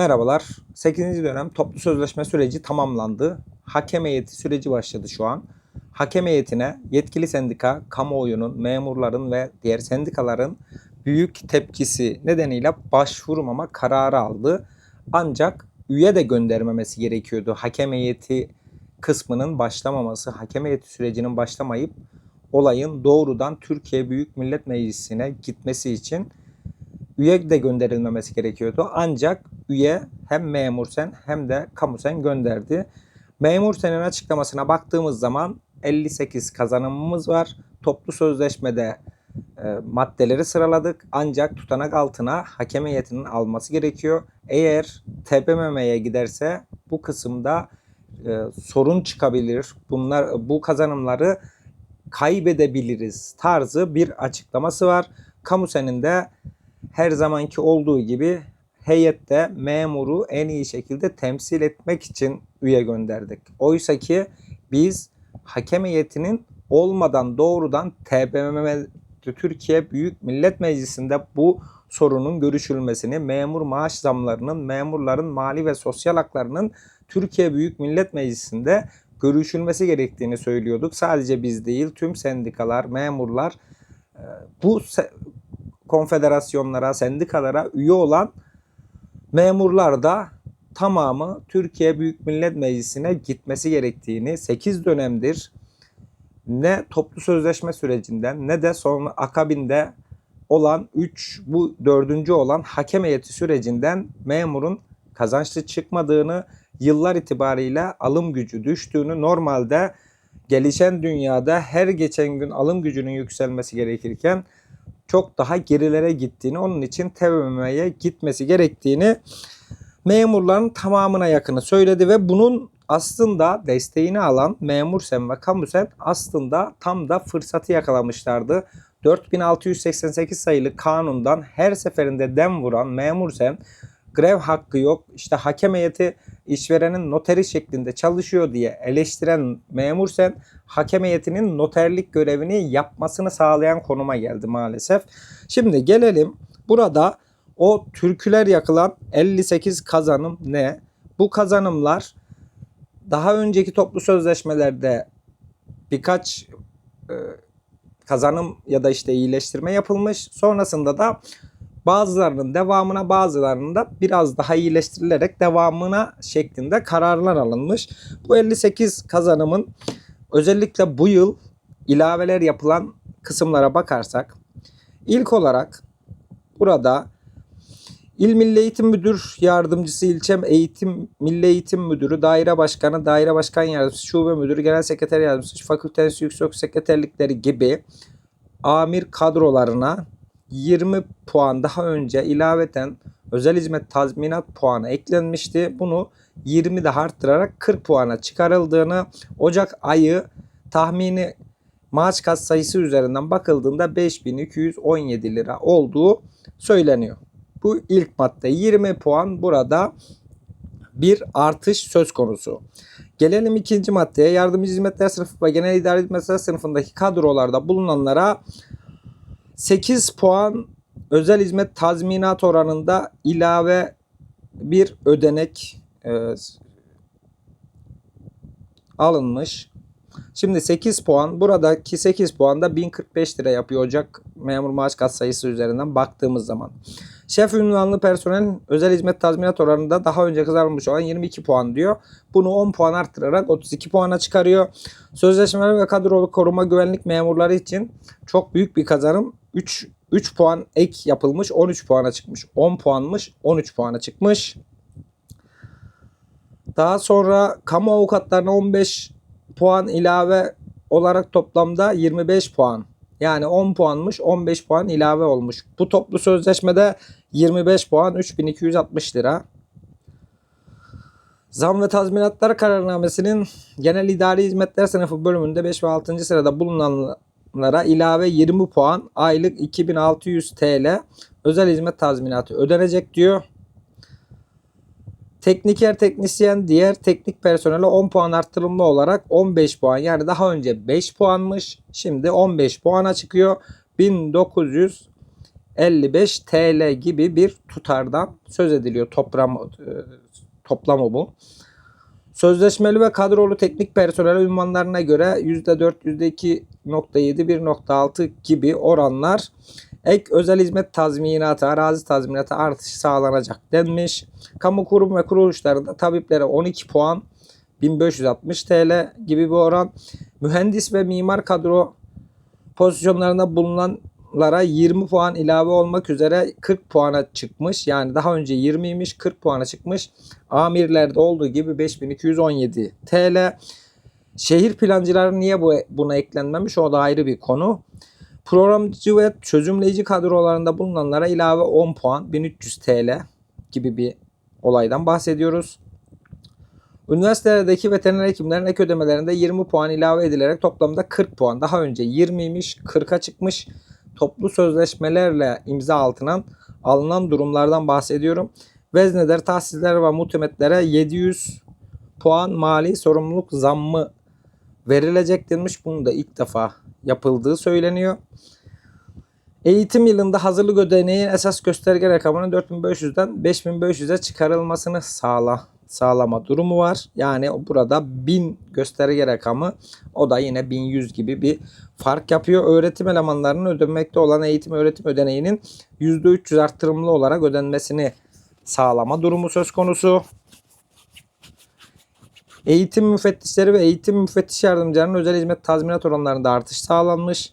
Merhabalar. 8. dönem toplu sözleşme süreci tamamlandı. Hakem heyeti süreci başladı şu an. Hakem heyetine yetkili sendika, kamuoyunun, memurların ve diğer sendikaların büyük tepkisi nedeniyle başvurmama kararı aldı. Ancak üye de göndermemesi gerekiyordu. Hakem heyeti kısmının başlamaması, hakem heyeti sürecinin başlamayıp olayın doğrudan Türkiye Büyük Millet Meclisi'ne gitmesi için üye de gönderilmemesi gerekiyordu. Ancak üye hem memur sen hem de kamu sen gönderdi. Memur senin açıklamasına baktığımız zaman 58 kazanımımız var. Toplu sözleşmede e, maddeleri sıraladık. Ancak tutanak altına hakem heyetinin alması gerekiyor. Eğer TBMM'ye giderse bu kısımda e, sorun çıkabilir. Bunlar bu kazanımları kaybedebiliriz tarzı bir açıklaması var. Kamu seninde her zamanki olduğu gibi heyette memuru en iyi şekilde temsil etmek için üye gönderdik. Oysa ki biz hakem heyetinin olmadan doğrudan TBMM Türkiye Büyük Millet Meclisi'nde bu sorunun görüşülmesini, memur maaş zamlarının, memurların mali ve sosyal haklarının Türkiye Büyük Millet Meclisi'nde görüşülmesi gerektiğini söylüyorduk. Sadece biz değil, tüm sendikalar, memurlar e, bu konfederasyonlara, sendikalara üye olan memurlar da tamamı Türkiye Büyük Millet Meclisi'ne gitmesi gerektiğini 8 dönemdir ne toplu sözleşme sürecinden ne de sonra akabinde olan 3 bu dördüncü olan hakem heyeti sürecinden memurun kazançlı çıkmadığını yıllar itibariyle alım gücü düştüğünü normalde gelişen dünyada her geçen gün alım gücünün yükselmesi gerekirken çok daha gerilere gittiğini, onun için TBMM'ye gitmesi gerektiğini memurların tamamına yakını söyledi ve bunun aslında desteğini alan memur sen ve kamu sen aslında tam da fırsatı yakalamışlardı. 4688 sayılı kanundan her seferinde dem vuran memur sen grev hakkı yok. İşte hakem heyeti işverenin noteri şeklinde çalışıyor diye eleştiren memur sen hakem heyetinin noterlik görevini yapmasını sağlayan konuma geldi maalesef. Şimdi gelelim burada o türküler yakılan 58 kazanım ne? Bu kazanımlar daha önceki toplu sözleşmelerde birkaç e, kazanım ya da işte iyileştirme yapılmış. Sonrasında da bazılarının devamına bazılarının da biraz daha iyileştirilerek devamına şeklinde kararlar alınmış. Bu 58 kazanımın özellikle bu yıl ilaveler yapılan kısımlara bakarsak ilk olarak burada İl Milli Eğitim Müdür Yardımcısı, İlçe Eğitim Milli Eğitim Müdürü, Daire Başkanı, Daire Başkan Yardımcısı, Şube Müdürü, Genel Sekreter Yardımcısı, Fakülte Enstitüsü Yüksek Sekreterlikleri gibi amir kadrolarına 20 puan daha önce ilaveten özel hizmet tazminat puanı eklenmişti. Bunu 20 daha arttırarak 40 puana çıkarıldığını Ocak ayı tahmini maaş kat sayısı üzerinden bakıldığında 5217 lira olduğu söyleniyor. Bu ilk madde 20 puan burada bir artış söz konusu. Gelelim ikinci maddeye. Yardımcı hizmetler sınıfı ve genel idare hizmetler sınıfındaki kadrolarda bulunanlara 8 puan özel hizmet tazminat oranında ilave bir ödenek e, alınmış. Şimdi 8 puan buradaki 8 puan da 1045 lira yapıyor Ocak memur maaş kat sayısı üzerinden baktığımız zaman. Şef ünvanlı personel özel hizmet tazminat oranında daha önce kazanılmış olan 22 puan diyor. Bunu 10 puan arttırarak 32 puana çıkarıyor. Sözleşmeli ve kadrolu koruma güvenlik memurları için çok büyük bir kazanım. 3 3 puan ek yapılmış 13 puana çıkmış. 10 puanmış 13 puana çıkmış. Daha sonra kamu avukatlarına 15 puan ilave olarak toplamda 25 puan. Yani 10 puanmış 15 puan ilave olmuş. Bu toplu sözleşmede 25 puan 3260 lira. Zam ve tazminatlar kararnamesinin genel idari hizmetler sınıfı bölümünde 5 ve 6. sırada bulunanlara ilave 20 puan aylık 2600 TL özel hizmet tazminatı ödenecek diyor. Tekniker, teknisyen, diğer teknik personele 10 puan arttırımlı olarak 15 puan yani daha önce 5 puanmış. Şimdi 15 puana çıkıyor. 1950 55 TL gibi bir tutardan söz ediliyor. Toplam, e, toplamı bu. Sözleşmeli ve kadrolu teknik personel ünvanlarına göre %4, %2.7, 1.6 gibi oranlar ek özel hizmet tazminatı, arazi tazminatı artışı sağlanacak denmiş. Kamu kurum ve kuruluşlarında tabiplere 12 puan 1560 TL gibi bir oran. Mühendis ve mimar kadro pozisyonlarında bulunanlara 20 puan ilave olmak üzere 40 puana çıkmış. Yani daha önce 20'ymiş 40 puana çıkmış. Amirlerde olduğu gibi 5217 TL. Şehir plancıları niye bu buna eklenmemiş o da ayrı bir konu. Programcı ve çözümleyici kadrolarında bulunanlara ilave 10 puan 1300 TL gibi bir olaydan bahsediyoruz. Üniversitelerdeki veteriner hekimlerin ek ödemelerinde 20 puan ilave edilerek toplamda 40 puan. Daha önce 20'ymiş 40'a çıkmış. Toplu sözleşmelerle imza altına alınan durumlardan bahsediyorum. Vezneler, tahsisler ve muhtemetlere 700 puan mali sorumluluk zammı verilecek denmiş. Bunu da ilk defa yapıldığı söyleniyor. Eğitim yılında hazırlık ödeneği esas gösterge rakamının 4500'den 5500'e çıkarılmasını sağla sağlama durumu var. Yani burada 1000 gösterge rakamı o da yine 1100 gibi bir fark yapıyor. Öğretim elemanlarının ödenmekte olan eğitim öğretim ödeneğinin %300 arttırımlı olarak ödenmesini sağlama durumu söz konusu. Eğitim müfettişleri ve eğitim müfettiş yardımcılarının özel hizmet tazminat oranlarında artış sağlanmış.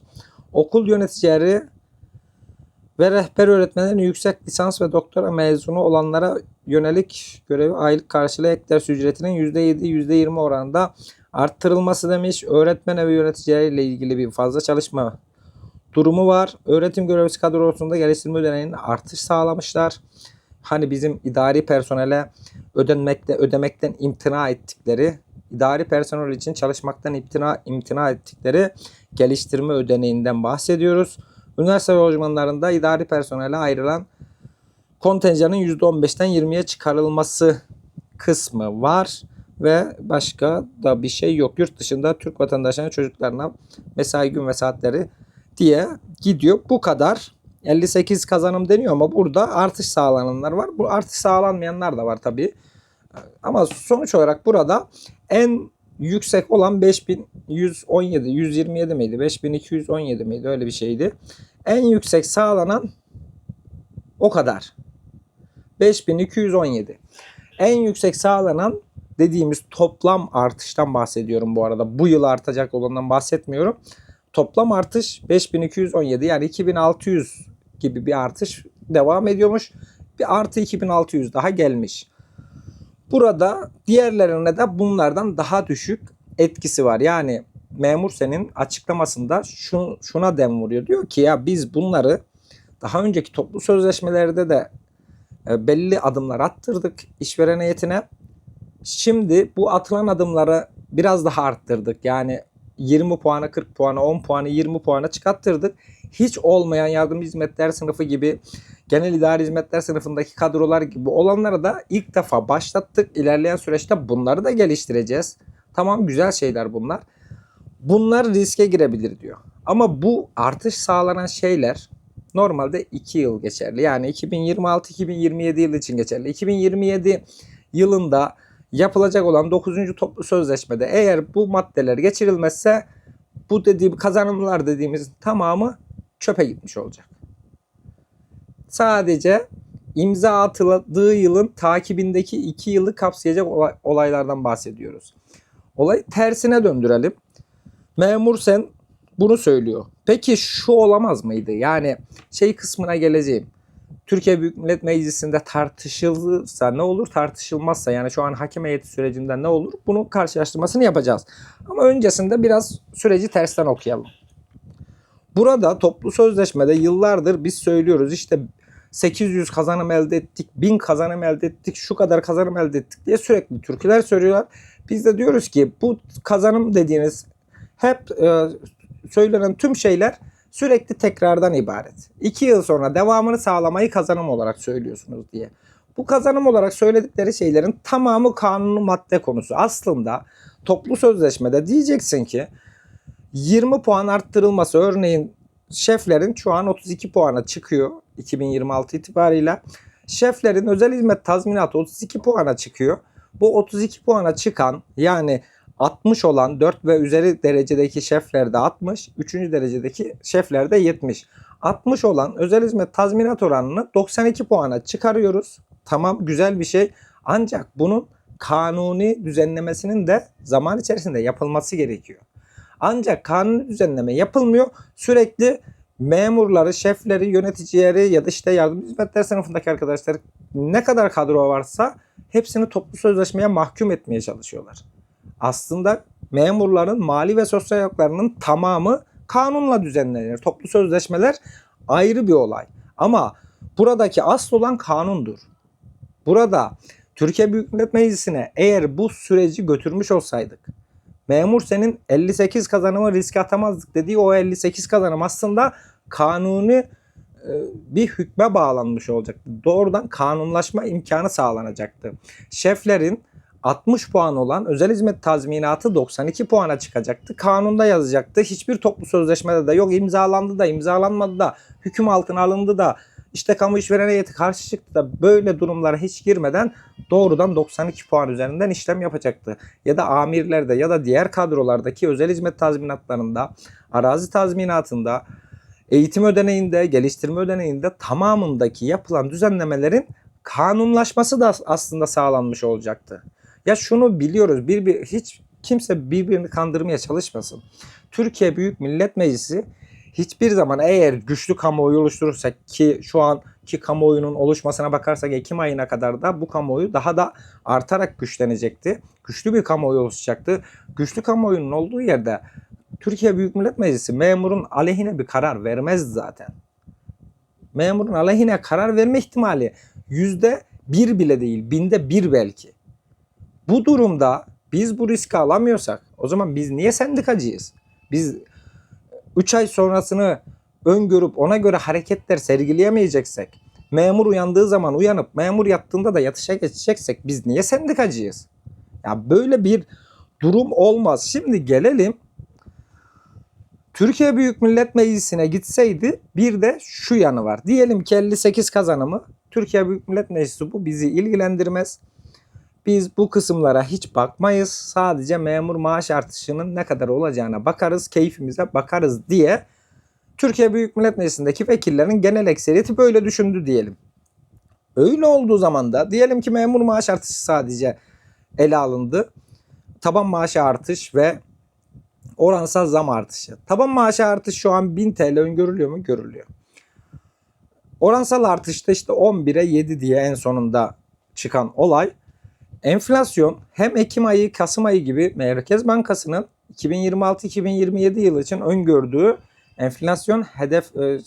Okul yöneticileri ve rehber öğretmenlerin yüksek lisans ve doktora mezunu olanlara yönelik görevi aylık karşılığı ek ders ücretinin %7 %20 oranında arttırılması demiş. Öğretmen ve yöneticileriyle ilgili bir fazla çalışma durumu var. Öğretim görevlisi kadrosunda geliştirme ödeneğinin artış sağlamışlar. Hani bizim idari personele ödenmekte ödemekten imtina ettikleri, idari personel için çalışmaktan imtina, imtina ettikleri geliştirme ödeneğinden bahsediyoruz. Üniversite lojmanlarında idari personele ayrılan kontenjanın %15'ten 20'ye çıkarılması kısmı var ve başka da bir şey yok. Yurt dışında Türk vatandaşlarının çocuklarına mesai gün ve saatleri diye gidiyor. Bu kadar. 58 kazanım deniyor ama burada artış sağlananlar var. Bu artış sağlanmayanlar da var tabii. Ama sonuç olarak burada en yüksek olan 5117, 127 miydi? 5217 miydi? Öyle bir şeydi. En yüksek sağlanan o kadar. 5217. En yüksek sağlanan dediğimiz toplam artıştan bahsediyorum bu arada. Bu yıl artacak olandan bahsetmiyorum. Toplam artış 5217 yani 2600 gibi bir artış devam ediyormuş. Bir artı 2600 daha gelmiş. Burada diğerlerine de bunlardan daha düşük etkisi var. Yani memur senin açıklamasında şu, şuna dem vuruyor. Diyor ki ya biz bunları daha önceki toplu sözleşmelerde de e, belli adımlar attırdık işveren heyetine. Şimdi bu atılan adımları biraz daha arttırdık. Yani 20 puana, 40 puana, 10 puanı, 20 puana çıkarttırdık. Hiç olmayan yardım hizmetler sınıfı gibi genel idari hizmetler sınıfındaki kadrolar gibi olanları da ilk defa başlattık. İlerleyen süreçte bunları da geliştireceğiz. Tamam güzel şeyler bunlar. Bunlar riske girebilir diyor. Ama bu artış sağlanan şeyler normalde 2 yıl geçerli. Yani 2026-2027 yıl için geçerli. 2027 yılında yapılacak olan 9. toplu sözleşmede eğer bu maddeler geçirilmezse bu dediğim kazanımlar dediğimiz tamamı çöpe gitmiş olacak. Sadece imza atıldığı yılın takibindeki 2 yılı kapsayacak olaylardan bahsediyoruz. Olay tersine döndürelim. Memur sen bunu söylüyor. Peki şu olamaz mıydı? Yani şey kısmına geleceğim. Türkiye Büyük Millet Meclisi'nde tartışılırsa ne olur, tartışılmazsa yani şu an hakem heyeti sürecinde ne olur? Bunun karşılaştırmasını yapacağız. Ama öncesinde biraz süreci tersten okuyalım. Burada toplu sözleşmede yıllardır biz söylüyoruz işte 800 kazanım elde ettik, 1000 kazanım elde ettik, şu kadar kazanım elde ettik diye sürekli türküler söylüyorlar. Biz de diyoruz ki bu kazanım dediğiniz hep e, söylenen tüm şeyler sürekli tekrardan ibaret. İki yıl sonra devamını sağlamayı kazanım olarak söylüyorsunuz diye. Bu kazanım olarak söyledikleri şeylerin tamamı kanunu madde konusu. Aslında toplu sözleşmede diyeceksin ki 20 puan arttırılması örneğin şeflerin şu an 32 puana çıkıyor 2026 itibarıyla. Şeflerin özel hizmet tazminatı 32 puana çıkıyor. Bu 32 puana çıkan yani 60 olan 4 ve üzeri derecedeki şeflerde 60, 3. derecedeki şeflerde 70. 60 olan özel hizmet tazminat oranını 92 puana çıkarıyoruz. Tamam güzel bir şey. Ancak bunun kanuni düzenlemesinin de zaman içerisinde yapılması gerekiyor. Ancak kanuni düzenleme yapılmıyor. Sürekli memurları, şefleri, yöneticileri ya da işte yardım hizmetler sınıfındaki arkadaşlar ne kadar kadro varsa hepsini toplu sözleşmeye mahkum etmeye çalışıyorlar. Aslında memurların mali ve sosyal haklarının tamamı kanunla düzenlenir. Toplu sözleşmeler ayrı bir olay. Ama buradaki asıl olan kanundur. Burada Türkiye Büyük Millet Meclisi'ne eğer bu süreci götürmüş olsaydık memur senin 58 kazanımı riske atamazdık dediği o 58 kazanım aslında kanuni e, bir hükme bağlanmış olacaktı. Doğrudan kanunlaşma imkanı sağlanacaktı. Şeflerin 60 puan olan özel hizmet tazminatı 92 puana çıkacaktı. Kanunda yazacaktı. Hiçbir toplu sözleşmede de yok imzalandı da imzalanmadı da hüküm altına alındı da işte kamu işveren heyeti karşı çıktı da böyle durumlara hiç girmeden doğrudan 92 puan üzerinden işlem yapacaktı. Ya da amirlerde ya da diğer kadrolardaki özel hizmet tazminatlarında, arazi tazminatında, eğitim ödeneğinde, geliştirme ödeneğinde tamamındaki yapılan düzenlemelerin kanunlaşması da aslında sağlanmış olacaktı. Ya şunu biliyoruz. Bir, bir hiç kimse birbirini kandırmaya çalışmasın. Türkiye Büyük Millet Meclisi hiçbir zaman eğer güçlü kamuoyu oluşturursak ki şu anki kamuoyunun oluşmasına bakarsak Ekim ayına kadar da bu kamuoyu daha da artarak güçlenecekti. Güçlü bir kamuoyu oluşacaktı. Güçlü kamuoyunun olduğu yerde Türkiye Büyük Millet Meclisi memurun aleyhine bir karar vermez zaten. Memurun aleyhine karar verme ihtimali yüzde bir bile değil, binde bir belki. Bu durumda biz bu riski alamıyorsak o zaman biz niye sendikacıyız? Biz 3 ay sonrasını öngörüp ona göre hareketler sergileyemeyeceksek, memur uyandığı zaman uyanıp memur yattığında da yatışa geçeceksek biz niye sendikacıyız? Ya böyle bir durum olmaz. Şimdi gelelim Türkiye Büyük Millet Meclisi'ne gitseydi bir de şu yanı var. Diyelim ki 58 kazanımı Türkiye Büyük Millet Meclisi bu bizi ilgilendirmez. Biz bu kısımlara hiç bakmayız. Sadece memur maaş artışının ne kadar olacağına bakarız, keyfimize bakarız diye Türkiye Büyük Millet Meclisi'ndeki vekillerin genel ekseriyeti böyle düşündü diyelim. Öyle olduğu zaman da diyelim ki memur maaş artışı sadece ele alındı. Taban maaşı artış ve oransal zam artışı. Taban maaşı artış şu an 1000 TL öngörülüyor mu? Görülüyor. Oransal artışta işte 11'e 7 diye en sonunda çıkan olay. Enflasyon hem Ekim ayı, Kasım ayı gibi Merkez Bankası'nın 2026-2027 yılı için öngördüğü enflasyon hedef e,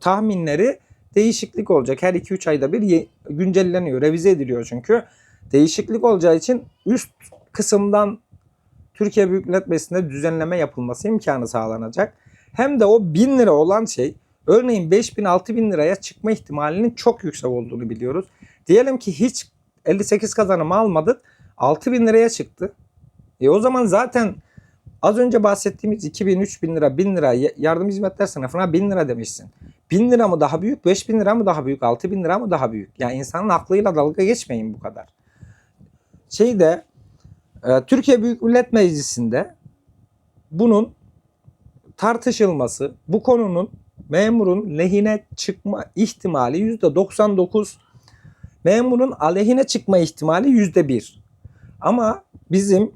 tahminleri değişiklik olacak. Her 2-3 ayda bir güncelleniyor, revize ediliyor çünkü. Değişiklik olacağı için üst kısımdan Türkiye Büyük Millet Meclisi'nde düzenleme yapılması imkanı sağlanacak. Hem de o 1000 lira olan şey örneğin 5000 6000 liraya çıkma ihtimalinin çok yüksek olduğunu biliyoruz. Diyelim ki hiç 58 kazanımı almadık 6000 liraya çıktı. E o zaman zaten az önce bahsettiğimiz 2000 3000 lira 1000 lira ya- yardım hizmetler sınıfına 1000 lira demişsin. 1000 lira mı daha büyük 5000 lira mı daha büyük 6000 lira mı daha büyük? Yani insanın aklıyla dalga geçmeyin bu kadar. Şeyde e, Türkiye Büyük Millet Meclisi'nde bunun tartışılması, bu konunun memurun lehine çıkma ihtimali %99, memurun aleyhine çıkma ihtimali %1. Ama bizim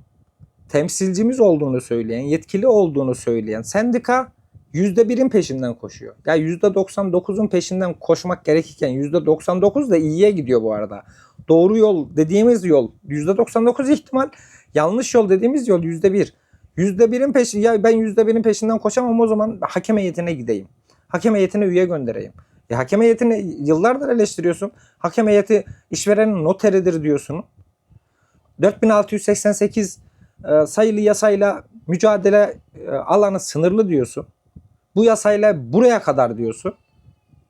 temsilcimiz olduğunu söyleyen, yetkili olduğunu söyleyen sendika %1'in peşinden koşuyor. Ya %99'un peşinden koşmak gerekirken %99 da iyiye gidiyor bu arada. Doğru yol dediğimiz yol %99 ihtimal, yanlış yol dediğimiz yol %1. %1'in peşi ya ben %1'in peşinden koşamam o zaman hakem heyetine gideyim. Hakem heyetine üye göndereyim. E, hakem heyetini yıllardır eleştiriyorsun. Hakem heyeti işverenin noteridir diyorsun. 4688 e, sayılı yasayla mücadele e, alanı sınırlı diyorsun. Bu yasayla buraya kadar diyorsun.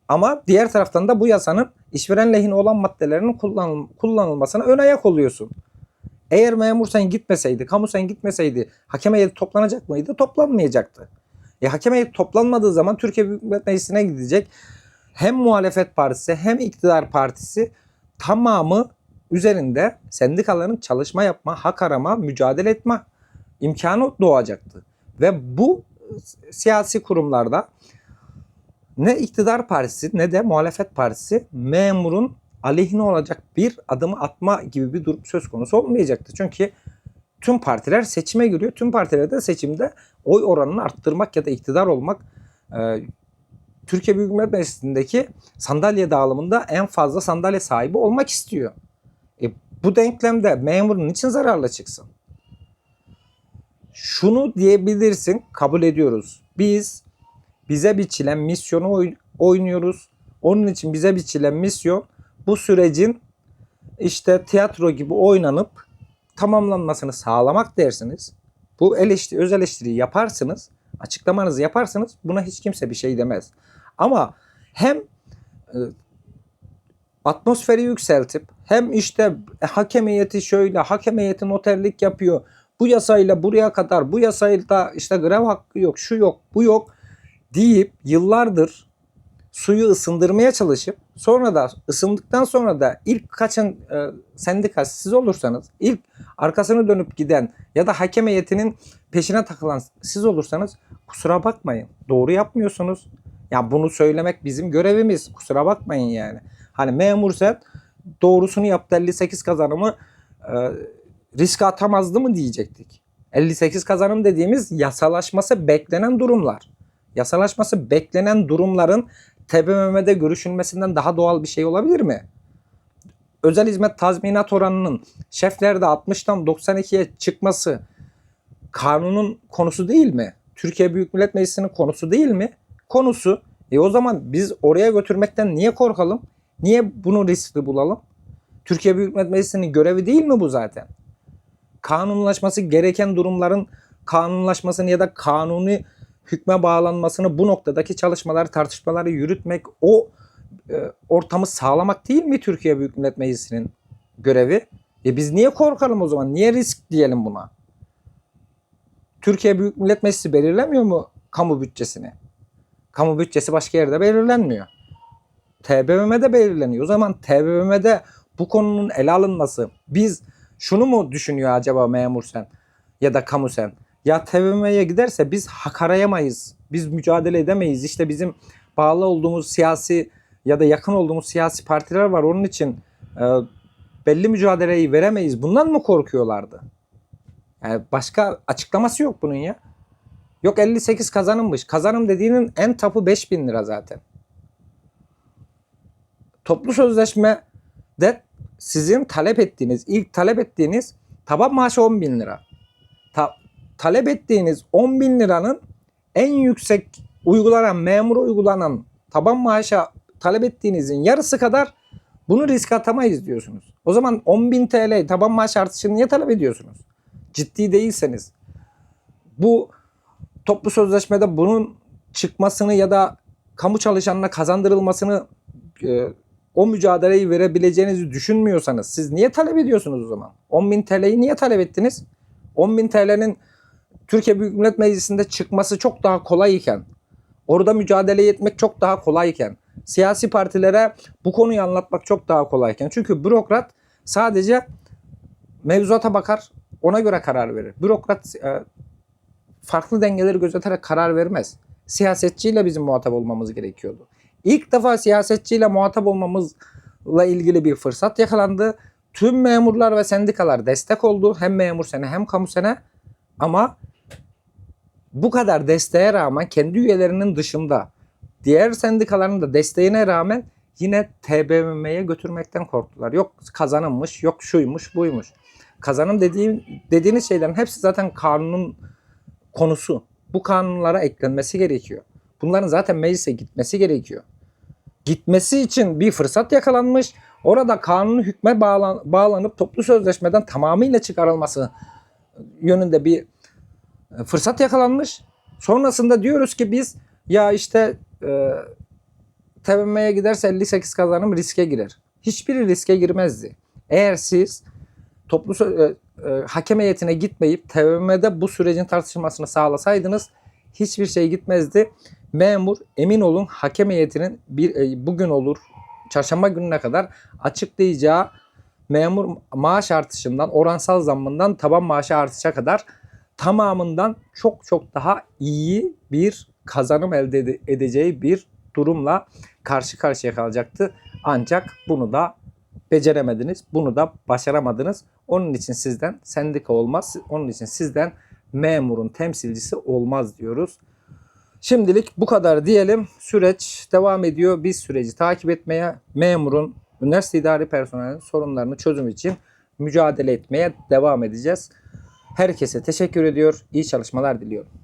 Ama diğer taraftan da bu yasanın işveren lehine olan maddelerinin kullanıl- kullanılmasına ön ayak oluyorsun. Eğer memur sen gitmeseydi, kamu sen gitmeseydi hakem heyeti toplanacak mıydı? Toplanmayacaktı. E, hakem heyeti toplanmadığı zaman Türkiye Büyük Millet Meclisi'ne gidecek. Hem muhalefet partisi hem iktidar partisi tamamı üzerinde sendikaların çalışma yapma, hak arama, mücadele etme imkanı doğacaktı. Ve bu e, siyasi kurumlarda ne iktidar partisi ne de muhalefet partisi memurun aleyhine olacak bir adımı atma gibi bir durum söz konusu olmayacaktı. Çünkü tüm partiler seçime giriyor. Tüm partiler de seçimde oy oranını arttırmak ya da iktidar olmak e, Türkiye Büyük Millet Meclisi'ndeki sandalye dağılımında en fazla sandalye sahibi olmak istiyor. E, bu denklemde memurun için zararla çıksın? Şunu diyebilirsin, kabul ediyoruz. Biz bize biçilen misyonu oy- oynuyoruz. Onun için bize biçilen misyon bu sürecin işte tiyatro gibi oynanıp tamamlanmasını sağlamak dersiniz. Bu eleştiri, öz eleştiriyi yaparsınız. Açıklamanızı yaparsınız. Buna hiç kimse bir şey demez. Ama hem e, atmosferi yükseltip hem işte e, hakem heyeti şöyle, hakem heyeti noterlik yapıyor. Bu yasayla buraya kadar, bu yasayla işte grev hakkı yok, şu yok, bu yok deyip yıllardır suyu ısındırmaya çalışıp sonra da ısındıktan sonra da ilk kaçın e, sendika siz olursanız ilk arkasını dönüp giden ya da hakem heyetinin peşine takılan siz olursanız kusura bakmayın doğru yapmıyorsunuz. Ya bunu söylemek bizim görevimiz kusura bakmayın yani. Hani memur sen doğrusunu yaptı 58 kazanımı e, riske atamazdı mı diyecektik. 58 kazanım dediğimiz yasalaşması beklenen durumlar. Yasalaşması beklenen durumların TBMM'de görüşülmesinden daha doğal bir şey olabilir mi? Özel hizmet tazminat oranının şeflerde 60'tan 92'ye çıkması kanunun konusu değil mi? Türkiye Büyük Millet Meclisi'nin konusu değil mi? Konusu. E o zaman biz oraya götürmekten niye korkalım? Niye bunu riskli bulalım? Türkiye Büyük Millet Meclisi'nin görevi değil mi bu zaten? Kanunlaşması gereken durumların kanunlaşmasını ya da kanuni hükme bağlanmasını bu noktadaki çalışmaları, tartışmaları yürütmek, o e, ortamı sağlamak değil mi Türkiye Büyük Millet Meclisi'nin görevi? E biz niye korkalım o zaman? Niye risk diyelim buna? Türkiye Büyük Millet Meclisi belirlemiyor mu kamu bütçesini? Kamu bütçesi başka yerde belirlenmiyor. TBMM'de belirleniyor. O zaman TBMM'de bu konunun ele alınması biz şunu mu düşünüyor acaba memur sen ya da kamu sen? Ya TBMM'ye giderse biz hak arayamayız. Biz mücadele edemeyiz. İşte bizim bağlı olduğumuz siyasi ya da yakın olduğumuz siyasi partiler var. Onun için e, belli mücadeleyi veremeyiz. Bundan mı korkuyorlardı? Yani başka açıklaması yok bunun ya. Yok 58 kazanımmış. Kazanım dediğinin en tapı 5000 lira zaten. Toplu sözleşme de sizin talep ettiğiniz, ilk talep ettiğiniz taban maaşı 10 bin lira. Ta- talep ettiğiniz 10 bin liranın en yüksek uygulanan, memur uygulanan taban maaşa talep ettiğinizin yarısı kadar bunu riske atamayız diyorsunuz. O zaman 10 bin TL taban maaş artışını niye talep ediyorsunuz? Ciddi değilseniz. Bu toplu sözleşmede bunun çıkmasını ya da kamu çalışanına kazandırılmasını e, o mücadeleyi verebileceğinizi düşünmüyorsanız siz niye talep ediyorsunuz o zaman? 10.000 TL'yi niye talep ettiniz? 10.000 TL'nin Türkiye Büyük Millet Meclisi'nde çıkması çok daha kolay iken, orada mücadele etmek çok daha kolayken, siyasi partilere bu konuyu anlatmak çok daha kolayken. Çünkü bürokrat sadece mevzuata bakar, ona göre karar verir. Bürokrat e, farklı dengeleri gözeterek karar vermez. Siyasetçiyle bizim muhatap olmamız gerekiyordu. İlk defa siyasetçiyle muhatap olmamızla ilgili bir fırsat yakalandı. Tüm memurlar ve sendikalar destek oldu. Hem memur sene hem kamu sene. Ama bu kadar desteğe rağmen kendi üyelerinin dışında diğer sendikaların da desteğine rağmen yine TBMM'ye götürmekten korktular. Yok kazanılmış, yok şuymuş, buymuş. Kazanım dediğim, dediğiniz şeylerin hepsi zaten kanunun konusu. Bu kanunlara eklenmesi gerekiyor. Bunların zaten meclise gitmesi gerekiyor. Gitmesi için bir fırsat yakalanmış. Orada kanun hükme bağlan, bağlanıp toplu sözleşmeden tamamıyla çıkarılması yönünde bir e, fırsat yakalanmış. Sonrasında diyoruz ki biz ya işte e, TBMM'ye giderse 58 kazanım riske girer. Hiçbiri riske girmezdi. Eğer siz toplu sö- e, hakem heyetine gitmeyip TBMM'de bu sürecin tartışılmasını sağlasaydınız hiçbir şey gitmezdi. Memur emin olun hakem heyetinin bir e, bugün olur çarşamba gününe kadar açıklayacağı memur maaş artışından, oransal zammından taban maaşı artışa kadar tamamından çok çok daha iyi bir kazanım elde ede- edeceği bir durumla karşı karşıya kalacaktı. Ancak bunu da beceremediniz. Bunu da başaramadınız. Onun için sizden sendika olmaz. Onun için sizden memurun temsilcisi olmaz diyoruz. Şimdilik bu kadar diyelim. Süreç devam ediyor. Biz süreci takip etmeye, memurun, üniversite idari personelin sorunlarını çözüm için mücadele etmeye devam edeceğiz. Herkese teşekkür ediyor. İyi çalışmalar diliyorum.